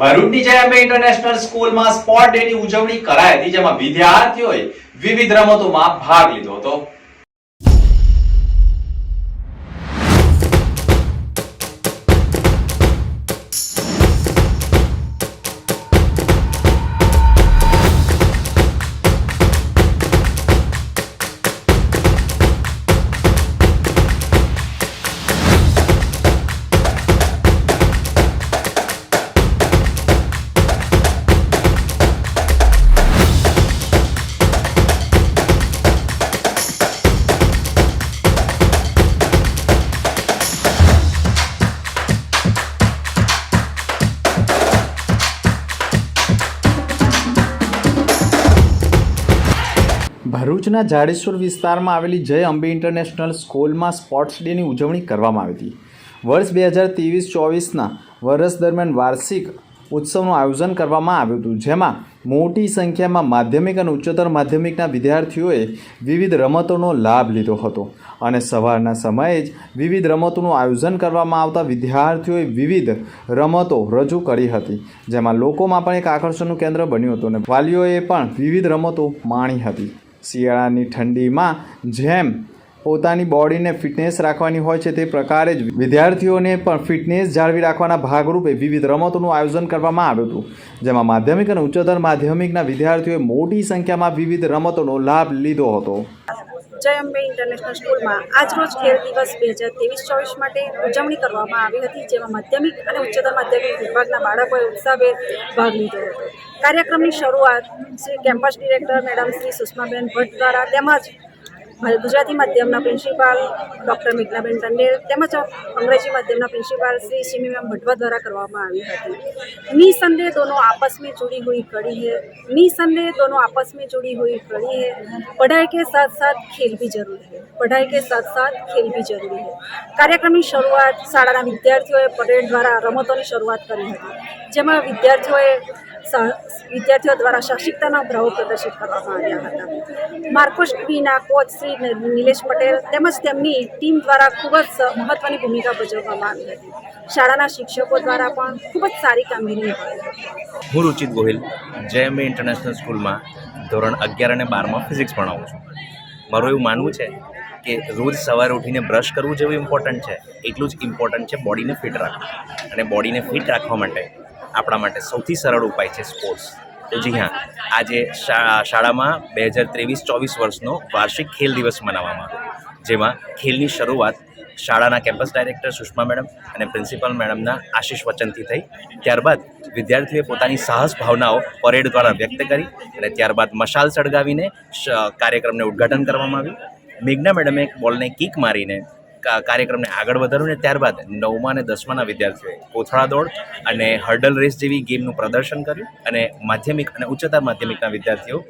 ભરૂચની જય અંબે ઇન્ટરનેશનલ સ્કૂલમાં સ્પોર્ટ ડેની ઉજવણી કરાઈ હતી, જેમાં વિદ્યાર્થીઓએ વિવિધ રમતોમાં ભાગ લીધો હતો. ભરૂચના જાડેશ્વર વિસ્તારમાં આવેલી જય અંબે ઇન્ટરનેશનલ સ્કૂલમાં સ્પોર્ટ્સ ડેની ઉજવણી કરવામાં આવી હતી. વર્ષ બે હજાર ત્રેવીસ ચોવીસના વર્ષ દરમિયાન વાર્ષિક ઉત્સવનું આયોજન કરવામાં આવ્યું હતું, જેમાં મોટી સંખ્યામાં માધ્યમિક અને ઉચ્ચતર માધ્યમિકના વિદ્યાર્થીઓએ વિવિધ રમતોનો લાભ લીધો હતો. અને સવારના સમયે જ વિવિધ રમતોનું આયોજન કરવામાં આવતા વિદ્યાર્થીઓએ વિવિધ રમતો રજૂ કરી હતી, જેમાં લોકોમાં પણ એક આકર્ષણનું કેન્દ્ર બન્યું હતું અને વાલીઓએ પણ વિવિધ રમતો માણી હતી. શિયાળાની ઠંડીમાં જેમ પોતાની બોડીને ફિટનેસ રાખવાની હોય છે તે પ્રકારે જ વિદ્યાર્થીઓને પણ ફિટનેસ જાળવી રાખવાના ભાગરૂપે વિવિધ રમતોનું આયોજન કરવામાં આવ્યું હતું, જેમાં માધ્યમિક અને ઉચ્ચતર માધ્યમિકના વિદ્યાર્થીઓએ મોટી સંખ્યામાં વિવિધ રમતોનો લાભ લીધો હતો. જય અંબે ઇન્ટરનેશનલ સ્કૂલમાં આજરોજ ખેલ દિવસ બે હજાર ત્રેવીસ ચોવીસ માટે ઉજવણી કરવામાં આવી હતી, જેમાં માધ્યમિક અને ઉચ્ચતર માધ્યમિક વિભાગના બાળકોએ ઉત્સાહભેર ભાગ લીધો હતો. કાર્યક્રમની શરૂઆત Shri campus director madam Shri Sushmaben Bhatt દ્વારા તેમજ ગુજરાતી માધ્યમના પ્રિન્સિપાલ ડૉક્ટર મેઘનાબેન ટંડેલ તેમજ અંગ્રેજી માધ્યમના principal Shri semi ma'am Bhatwa દ્વારા કરવામાં આવી હતી निसंदेह दोनों आपस में जुड़ी हुई कड़ी है निसंदेह दोनों आपस में जुड़ी हुई कड़ी है पढ़ाई के साथ साथ खेल भी जरूरी है पढ़ाई के साथ साथ खेल भी जरूरी है કાર્યક્રમની શરૂઆત શાળાના વિદ્યાર્થીઓએ પરેડ દ્વારા રમતોની શરૂઆત કરી હતી જેમાં વિદ્યાર્થીઓએ સા- વિદ્યાર્થીઓ દ્વારા સાહસિકતાના ભાવો પ્રદર્શિત કરવામાં આવ્યા હતા માર્કોસ ક્વીના કોચ શ્રી નિલેશ પટેલ તેમજ તેમની ટીમ દ્વારા ખૂબ જ મહત્ત્વની ભૂમિકા ભજવવામાં આવી હતી. શાળાના શિક્ષકો દ્વારા પણ ખૂબ જ સારી કામગીરી હું રુચિત ગોહિલ જેએમએ ઇન્ટરનેશનલ સ્કૂલમાં ધોરણ અગિયાર અને બારમાં ફિઝિક્સ ભણાવું છું. મારું એવું માનવું છે કે રોજ સવારે ઉઠીને બ્રશ કરવું જેવું ઇમ્પોર્ટન્ટ છે, એટલું જ ઇમ્પોર્ટન્ટ છે બોડીને ફિટ રાખવું. અને બોડીને ફિટ રાખવા માટે આપણા માટે સૌથી સરળ ઉપાય છે સ્પોર્ટ્સ તો જી હા, આજે શાળામાં બે હજાર ત્રેવીસ, ચોવીસ વર્ષનો વાર્ષિક ખેલ દિવસ મનાવવામાં આવ્યો. જેમાં ખેલની શરૂઆત શાળાના કેમ્પસ ડાયરેક્ટર સુષ્મા મેડમ અને પ્રિન્સિપલ મેડમના આશીષ વચનથી થઈ. ત્યારબાદ વિદ્યાર્થીઓએ પોતાની સાહસ ભાવનાઓ પરેડ દ્વારા વ્યક્ત કરી અને ત્યારબાદ મશાલ સળગાવીને કાર્યક્રમને ઉદ્ઘાટન કરવામાં આવ્યું. મેઘના મેડમે એક બોલને કિક મારીને કાર્યક્રમને આગળ વધાર્યું ને ત્યારબાદ નવમા અને દસમાના વિદ્યાર્થીઓએ કોથળા દોડ અને હર્ડલ રેસ જેવી ગેમનું પ્રદર્શન કર્યું અને માધ્યમિક અને ઉચ્ચતર માધ્યમિકના વિદ્યાર્થીઓ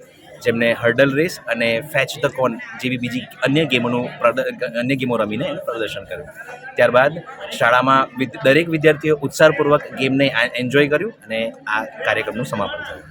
જેમને હર્ડલ રેસ અને ફેચ ધ કોન જેવી બીજી અન્ય ગેમોનું અન્ય ગેમો રમીને એનું પ્રદર્શન કર્યું. ત્યારબાદ શાળામાં દરેક વિદ્યાર્થીઓ ઉત્સાહપૂર્વક ગેમને એન્જોય કર્યું અને આ કાર્યક્રમનું સમાપન થયું.